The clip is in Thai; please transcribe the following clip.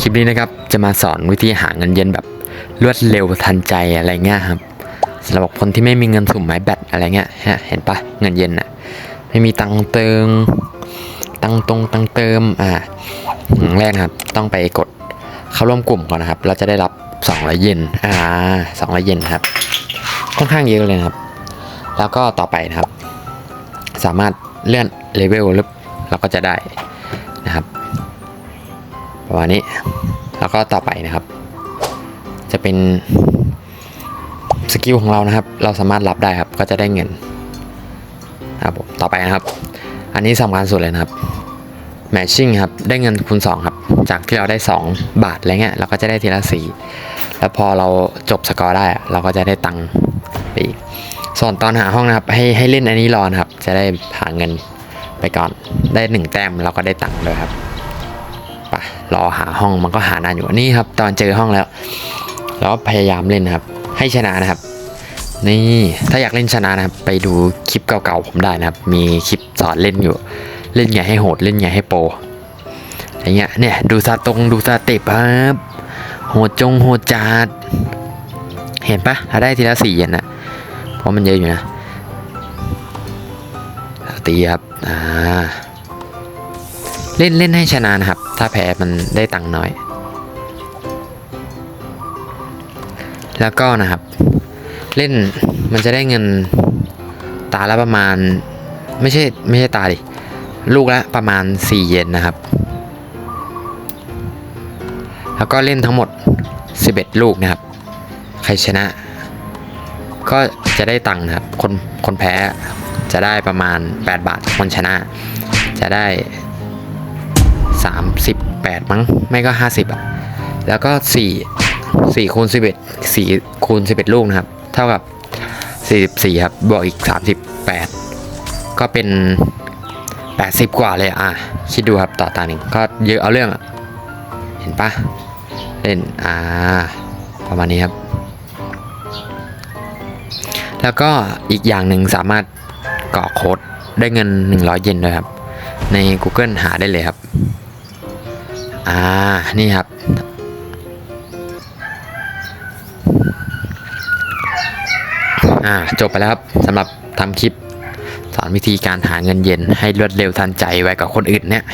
คลิปนี้นะครับจะมาสอนวิธีหาเงินเย็นแบบรวดเร็วทันใจอะไรเงี้ยครับสำหรับคนที่ไม่มีเงินสุ่มไม้แบตอะไรเงี้ยฮะเห็นปะเงินเย็นอะไม่มีตังเติมตังตรงตังเติมอ่าอย่างแรกครับต้องไปกดเข้าร่วมกลุ่มก่อนนะครับ เราจะได้รับ200เยนอ่า200เยนครับค่อนข้างเยอะเลยครับ แล้วก็ต่อไปนะครับ สามารถเลื่อนเลเวลแล้วเราก็จะได้นะครับ ประมาณนี้ แล้วก็ต่อไปนะครับ จะเป็นสกิลของเรานะครับ เราสามารถรับได้ครับ ก็จะได้เงินครับต่อไปนะครับ อันนี้สำคัญสุดเลยนะครับแมชชิ่งครับ ได้เงินคูณ2ครับ จากที่เราได้ 2 บาทอะไรเงี้ย เราก็จะได้ทีละสี แล้วพอเราจบสกอร์ได้ เราก็จะได้ตังค์ไปอีก ส่วนตอนหาห้องนะครับ ให้ให้เล่นอันนี้รอนะครับ จะได้หาเงินไปก่อน ได้หนึ่งแต้มเราก็ได้ตังค์เลยครับ ไปรอหาห้องมันก็หานานอยู่นี่ครับ ตอนเจอห้องแล้ว แล้วพยายามเล่นนะครับ ให้ชนะนะครับ นี่ถ้าอยากเล่นชนะนะครับ ไปดูคลิปเก่าๆผมได้นะครับ มีคลิปสอนเล่นอยู่ เล่นไงให้โหดเล่นไงให้โปรอย่างเงี้ยเนี่ยดูซาตรงดูซาเต็ปครับโหดจงโหดจัดเห็นปะถ้าได้ทีละสี่เยนนะเพราะมันเยอะอยู่นะตีครับอ่า เล่นเล่นให้ชนะนะครับ ถ้าแพ้มันได้ตังค์น้อย แล้วก็นะครับ เล่นมันจะได้เงินตาละประมาณ ไม่ใช่ไม่ใช่ตาดิ ลูกละประมาณ 4 เยนนะครับ แล้วก็เล่นทั้งหมด 11 ลูกนะครับ ใครชนะ ก็จะได้ตังค์นะครับ คนคนแพ้จะได้ประมาณ 8 บาท คนชนะจะได้ 38 มั้ง ไม่ก็ 50 อะ แล้วก็ 4 4คูณ11 4คูณ11 ลูกนะครับ เท่ากับ 44 ครับ บวกอีก 38 ก็เป็น 80 กว่าเลยอะ คิดดูครับต่อตาหนึ่งก็เยอะเอาเรื่องอะเห็นปะเล่น อ่า ประมาณนี้ครับ แล้วก็อีกอย่างหนึ่งสามารถกรอโค้ดได้เงิน 100 เยนด้วยครับ ใน Google หาได้เลยครับ อ่า นี่ครับ อ่า จบไปแล้วครับสำหรับทำคลิป สอนวิธีการหาเงินเย็นให้รวดเร็วทันใจไว้กับคนอื่นเนี่ย